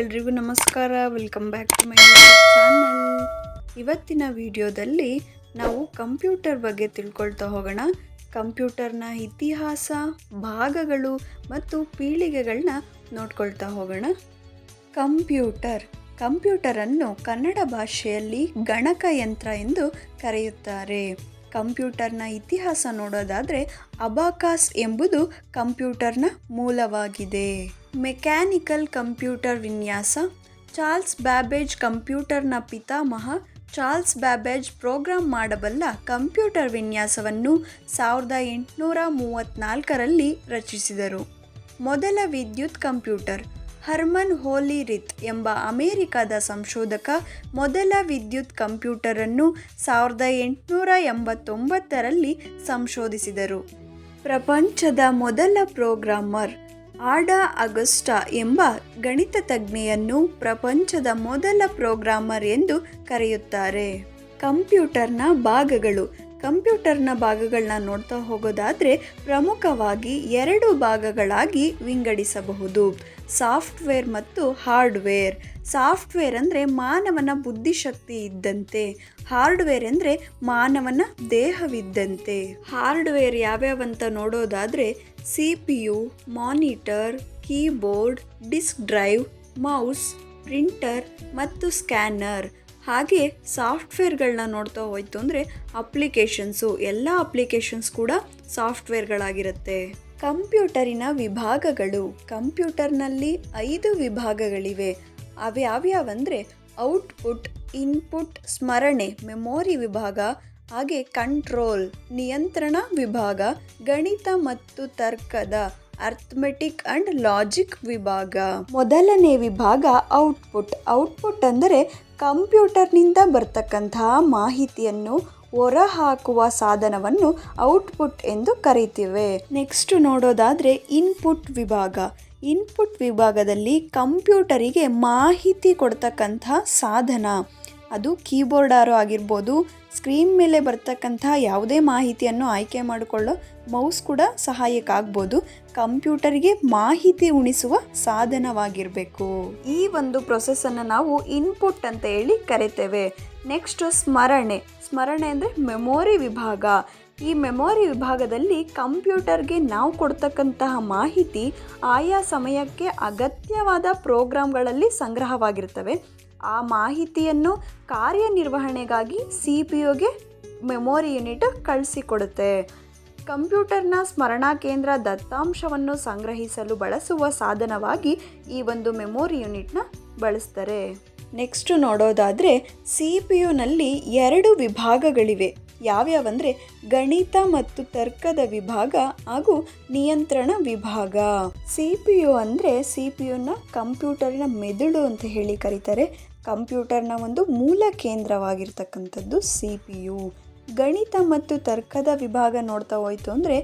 ಎಲ್ರಿಗೂ ನಮಸ್ಕಾರ. Welcome back to my channel ಇವತ್ತಿನ ವಿಡಿಯೋದಲ್ಲಿ ನಾವು ಕಂಪ್ಯೂಟರ್ ಬಗ್ಗೆ ತಿಳ್ಕೊಳ್ತಾ ಹೋಗೋಣ. ಕಂಪ್ಯೂಟರ್ನ ಇತಿಹಾಸ, ಭಾಗಗಳು ಮತ್ತು ಪೀಳಿಗೆಗಳನ್ನ ನೋಡ್ಕೊಳ್ತಾ ಹೋಗೋಣ. ಕಂಪ್ಯೂಟರ್ ಕಂಪ್ಯೂಟರನ್ನು ಕನ್ನಡ ಭಾಷೆಯಲ್ಲಿ ಗಣಕಯಂತ್ರ ಎಂದು ಕರೆಯುತ್ತಾರೆ. ಕಂಪ್ಯೂಟರ್ನ ಇತಿಹಾಸ ನೋಡೋದಾದರೆ ಅಬಾಕಾಸ್ ಎಂಬುದು ಕಂಪ್ಯೂಟರ್ನ ಮೂಲವಾಗಿದೆ. ಮೆಕ್ಯಾನಿಕಲ್ ಕಂಪ್ಯೂಟರ್ ವಿನ್ಯಾಸ, ಚಾರ್ಲ್ಸ್ ಬ್ಯಾಬೇಜ್ ಕಂಪ್ಯೂಟರ್ನ ಪಿತಾಮಹ, ಚಾರ್ಲ್ಸ್ ಬ್ಯಾಬೇಜ್ ಪ್ರೋಗ್ರಾಂ ಮಾಡಬಲ್ಲ ಕಂಪ್ಯೂಟರ್ ವಿನ್ಯಾಸವನ್ನು ಸಾವಿರದ ಎಂಟುನೂರ ಮೂವತ್ತ್ನಾಲ್ಕರಲ್ಲಿ ರಚಿಸಿದರು. ಮೊದಲ ವಿದ್ಯುತ್ ಕಂಪ್ಯೂಟರ್, ಹರ್ಮನ್ ಹೋಲಿ ರಿತ್ ಎಂಬ ಅಮೆರಿಕದ ಸಂಶೋಧಕ ಮೊದಲ ವಿದ್ಯುತ್ ಕಂಪ್ಯೂಟರನ್ನು ಸಾವಿರದ ಎಂಟುನೂರ ಎಂಬತ್ತೊಂಬತ್ತರಲ್ಲಿ ಸಂಶೋಧಿಸಿದರು. ಪ್ರಪಂಚದ ಮೊದಲ ಪ್ರೋಗ್ರಾಮರ್ ಆಡಾ ಅಗಸ್ಟಾ ಎಂಬ ಗಣಿತ ತಜ್ಞೆಯನ್ನು ಪ್ರಪಂಚದ ಮೊದಲ ಪ್ರೋಗ್ರಾಮರ್ ಎಂದು ಕರೆಯುತ್ತಾರೆ. ಕಂಪ್ಯೂಟರ್ನ ಭಾಗಗಳು ಕಂಪ್ಯೂಟರ್ನ ಭಾಗಗಳನ್ನ ನೋಡ್ತಾ ಹೋಗೋದಾದರೆ ಪ್ರಮುಖವಾಗಿ ಎರಡು ಭಾಗಗಳಾಗಿ ವಿಂಗಡಿಸಬಹುದು. ಸಾಫ್ಟ್ವೇರ್ ಮತ್ತು ಹಾರ್ಡ್ವೇರ್. ಸಾಫ್ಟ್ವೇರ್ ಅಂದರೆ ಮಾನವನ ಬುದ್ಧಿಶಕ್ತಿ ಇದ್ದಂತೆ. ಹಾರ್ಡ್ವೇರ್ ಅಂದರೆ ಮಾನವನ ದೇಹವಿದ್ದಂತೆ. ಹಾರ್ಡ್ವೇರ್ ಯಾವ್ಯಾವಂತ ನೋಡೋದಾದರೆ C P U, monitor, keyboard, disk drive, mouse, printer ಮತ್ತು ಸ್ಕ್ಯಾನರ್. ಹಾಗೆ ಸಾಫ್ಟ್ವೇರ್ಗಳನ್ನ ನೋಡ್ತಾ ಹೋಯ್ತು ಅಂದರೆ ಅಪ್ಲಿಕೇಶನ್ಸು ಎಲ್ಲ ಅಪ್ಲಿಕೇಶನ್ಸ್ ಕೂಡ ಸಾಫ್ಟ್ವೇರ್ಗಳಾಗಿರುತ್ತೆ. ಕಂಪ್ಯೂಟರಿನ ವಿಭಾಗಗಳು, ಕಂಪ್ಯೂಟರ್ನಲ್ಲಿ ಐದು ವಿಭಾಗಗಳಿವೆ. ಅವ್ಯಾವ್ಯಾವಂದರೆ ಔಟ್ಪುಟ್, ಇನ್ಪುಟ್, ಸ್ಮರಣೆ, ಮೆಮೊರಿ ವಿಭಾಗ, ಹಾಗೆ ಕಂಟ್ರೋಲ್, ನಿಯಂತ್ರಣ ವಿಭಾಗ, ಗಣಿತ ಮತ್ತು ತರ್ಕದ ಅರ್ಥಮೆಟಿಕ್ ಅಂಡ್ ಲಾಜಿಕ್ ವಿಭಾಗ. ಮೊದಲನೇ ವಿಭಾಗ ಔಟ್ಪುಟ್. ಔಟ್ಪುಟ್ ಅಂದರೆ ಕಂಪ್ಯೂಟರ್ನಿಂದ ಬರ್ತಕ್ಕಂತಹ ಮಾಹಿತಿಯನ್ನು ಹೊರಹಾಕುವ ಸಾಧನವನ್ನು ಔಟ್ಪುಟ್ ಎಂದು ಕರೀತೀವಿ. ನೆಕ್ಸ್ಟ್ ನೋಡೋದಾದರೆ ಇನ್ಪುಟ್ ವಿಭಾಗ. ಇನ್ಪುಟ್ ವಿಭಾಗದಲ್ಲಿ ಕಂಪ್ಯೂಟರಿಗೆ ಮಾಹಿತಿ ಕೊಡ್ತಕ್ಕಂಥ ಸಾಧನ. ಅದು ಕೀಬೋರ್ಡಾರು ಆಗಿರ್ಬೋದು ಸ್ಕ್ರೀನ್ ಮೇಲೆ ಬರ್ತಕ್ಕಂಥ ಯಾವುದೇ ಮಾಹಿತಿಯನ್ನು ಆಯ್ಕೆ ಮಾಡಿಕೊಳ್ಳೋ ಮೌಸ್ ಕೂಡ ಸಹಾಯಕ ಆಗ್ಬೋದು. ಕಂಪ್ಯೂಟರ್ಗೆ ಮಾಹಿತಿ ಉಣಿಸುವ ಸಾಧನವಾಗಿರಬೇಕು. ಈ ಒಂದು ಪ್ರೊಸೆಸನ್ನು ನಾವು ಇನ್ಪುಟ್ ಅಂತ ಹೇಳಿ ಕರಿತೇವೆ. ನೆಕ್ಸ್ಟ್ ಸ್ಮರಣೆ. ಸ್ಮರಣೆ ಅಂದರೆ ಮೆಮೊರಿ ವಿಭಾಗ. ಈ ಮೆಮೊರಿ ವಿಭಾಗದಲ್ಲಿ ಕಂಪ್ಯೂಟರ್ಗೆ ನಾವು ಕೊಡ್ತಕ್ಕಂತಹ ಮಾಹಿತಿ ಆಯಾ ಸಮಯಕ್ಕೆ ಅಗತ್ಯವಾದ ಪ್ರೋಗ್ರಾಮ್ಗಳಲ್ಲಿ ಸಂಗ್ರಹವಾಗಿರ್ತವೆ. ಆ ಮಾಹಿತಿಯನ್ನು ಕಾರ್ಯನಿರ್ವಹಣೆಗಾಗಿ ಸಿ ಪಿ ಯುಗೆ ಮೆಮೊರಿ ಯೂನಿಟ್ ಕಳಿಸಿಕೊಡುತ್ತೆ. ಕಂಪ್ಯೂಟರ್ನ ಸ್ಮರಣಾ ಕೇಂದ್ರ ದತ್ತಾಂಶವನ್ನು ಸಂಗ್ರಹಿಸಲು ಬಳಸುವ ಸಾಧನವಾಗಿ ಈ ಒಂದು ಮೆಮೊರಿ ಯೂನಿಟ್ನ ಬಳಸ್ತಾರೆ. ನೆಕ್ಸ್ಟು ನೋಡೋದಾದರೆ ಸಿ ಪಿ ಯುನಲ್ಲಿ ಎರಡು ವಿಭಾಗಗಳಿವೆ. ಯಾವ್ಯಾವಂದರೆ ಗಣಿತ ಮತ್ತು ತರ್ಕದ ವಿಭಾಗ ಹಾಗೂ ನಿಯಂತ್ರಣ ವಿಭಾಗ. ಸಿ ಪಿ ಯು ಅಂದರೆ ಸಿ ಪಿ ಯುನ ಕಂಪ್ಯೂಟರ್ನ ಮೆದುಳು ಅಂತ ಹೇಳಿ ಕರೀತಾರೆ. ಕಂಪ್ಯೂಟರ್ನ ಒಂದು ಮೂಲ ಕೇಂದ್ರವಾಗಿರ್ತಕ್ಕಂಥದ್ದು ಸಿ ಪಿ ಯು. ಗಣಿತ ಮತ್ತು ತರ್ಕದ ವಿಭಾಗ ನೋಡ್ತಾ ಹೋಯ್ತು ಅಂದರೆ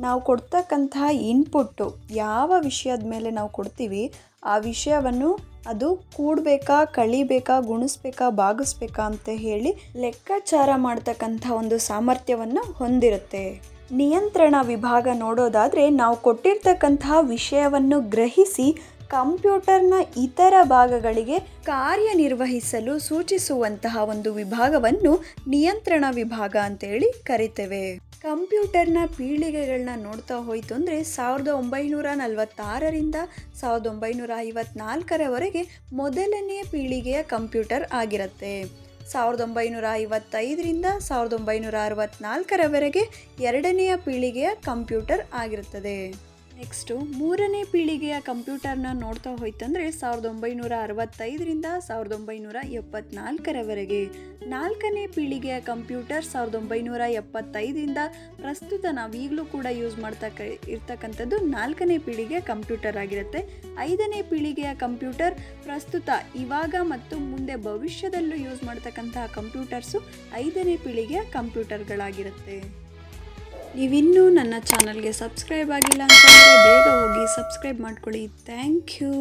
ನಾವು ಕೊಡ್ತಕ್ಕಂತಹ ಇನ್ಪುಟ್ಟು ಯಾವ ವಿಷಯದ ಮೇಲೆ ನಾವು ಕೊಡ್ತೀವಿ, ಆ ವಿಷಯವನ್ನು ಅದು ಕೂಡಬೇಕಾ, ಕಳಿಬೇಕಾ, ಗುಣಿಸ್ಬೇಕಾ ಭಾಗಿಸ್ಬೇಕಾ ಅಂತ ಹೇಳಿ ಲೆಕ್ಕಾಚಾರ ಮಾಡ್ತಕ್ಕಂಥ ಒಂದು ಸಾಮರ್ಥ್ಯವನ್ನು ಹೊಂದಿರುತ್ತೆ. ನಿಯಂತ್ರಣ ವಿಭಾಗ ನೋಡೋದಾದರೆ ನಾವು ಕೊಟ್ಟಿರ್ತಕ್ಕಂತಹ ವಿಷಯವನ್ನು ಗ್ರಹಿಸಿ ಕಂಪ್ಯೂಟರ್ನ ಇತರ ಭಾಗಗಳಿಗೆ ಕಾರ್ಯನಿರ್ವಹಿಸಲು ಸೂಚಿಸುವಂತಹ ಒಂದು ವಿಭಾಗವನ್ನು ನಿಯಂತ್ರಣ ವಿಭಾಗ ಅಂತೇಳಿ ಕರಿತೇವೆ. ಕಂಪ್ಯೂಟರ್ನ ಪೀಳಿಗೆಗಳನ್ನ ನೋಡ್ತಾ ಹೋಯಿತು ಅಂದರೆ ಸಾವಿರದ ಒಂಬೈನೂರ ನಲವತ್ತಾರರಿಂದ ಸಾವಿರದ ಒಂಬೈನೂರ ಐವತ್ನಾಲ್ಕರವರೆಗೆ ಮೊದಲನೇ ಪೀಳಿಗೆಯ ಕಂಪ್ಯೂಟರ್ ಆಗಿರುತ್ತೆ. ಸಾವಿರದ ಒಂಬೈನೂರ ಐವತ್ತೈದರಿಂದ ಸಾವಿರದ ಒಂಬೈನೂರ ಅರವತ್ನಾಲ್ಕರವರೆಗೆ ಎರಡನೆಯ ಪೀಳಿಗೆಯ ಕಂಪ್ಯೂಟರ್ ಆಗಿರುತ್ತದೆ. ನೆಕ್ಸ್ಟು ಮೂರನೇ ಪೀಳಿಗೆಯ ಕಂಪ್ಯೂಟರ್ನ ನೋಡ್ತಾ ಹೋಯ್ತಂದರೆ ಸಾವಿರದ ಒಂಬೈನೂರ ಅರವತ್ತೈದರಿಂದ ಸಾವಿರದ ಒಂಬೈನೂರ ಎಪ್ಪತ್ನಾಲ್ಕರವರೆಗೆ. ನಾಲ್ಕನೇ ಪೀಳಿಗೆಯ ಕಂಪ್ಯೂಟರ್ ಸಾವಿರದ ಒಂಬೈನೂರ ಎಪ್ಪತ್ತೈದರಿಂದ ಪ್ರಸ್ತುತ ನಾವೀಗಲೂ ಕೂಡ ಯೂಸ್ ಮಾಡ್ತಕ್ಕ, ಇರ್ತಕ್ಕಂಥದ್ದು ನಾಲ್ಕನೇ ಪೀಳಿಗೆಯ ಕಂಪ್ಯೂಟರ್ ಆಗಿರುತ್ತೆ. ಐದನೇ ಪೀಳಿಗೆಯ ಕಂಪ್ಯೂಟರ್ ಪ್ರಸ್ತುತ ಇವಾಗ ಮತ್ತು ಮುಂದೆ ಭವಿಷ್ಯದಲ್ಲೂ ಯೂಸ್ ಮಾಡ್ತಕ್ಕಂತಹ ಕಂಪ್ಯೂಟರ್ಸು ಐದನೇ ಪೀಳಿಗೆಯ ಕಂಪ್ಯೂಟರ್ಗಳಾಗಿರುತ್ತೆ. ನೀವಿನ್ನೂ ನನ್ನ ಚಾನಲ್ಗೆ ಸಬ್ಸ್ಕ್ರೈಬ್ ಆಗಿಲ್ಲ ಅಂತಂದರೆ ಬೇಗ ಹೋಗಿ ಸಬ್ಸ್ಕ್ರೈಬ್ ಮಾಡ್ಕೊಳ್ಳಿ. Thank you.